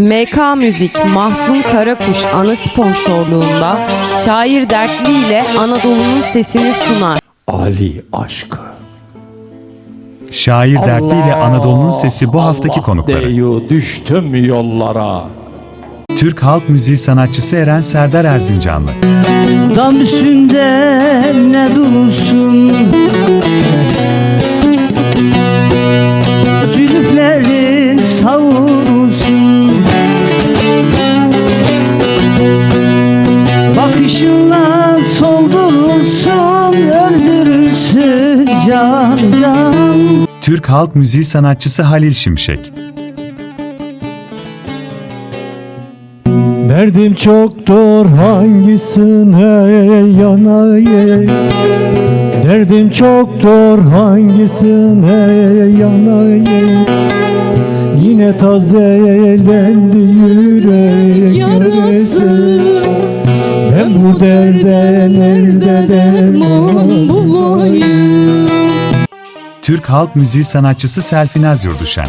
MK Müzik Mahsun Karakuş ana sponsorluğunda Şair Dertli ile Anadolu'nun sesini sunar. Ali aşkı. Şair Dertli ile Anadolu'nun sesi bu haftaki Allah konukları. Deyu düştüm yollara. Türk halk müziği sanatçısı Eren Serdar Erzincanlı. Dam üstünde ne dursun Bakışınla soldurursun Öldürürsün can can. Türk halk müziği sanatçısı Halil Şimşek. Derdim çoktur hangisine yanayım? Derdim çoktur hangisine yanayım? Yine tazelendi yürek yarası bu derde nerede derman bulayım Türk halk müziği sanatçısı Selfinaz Yurduşen.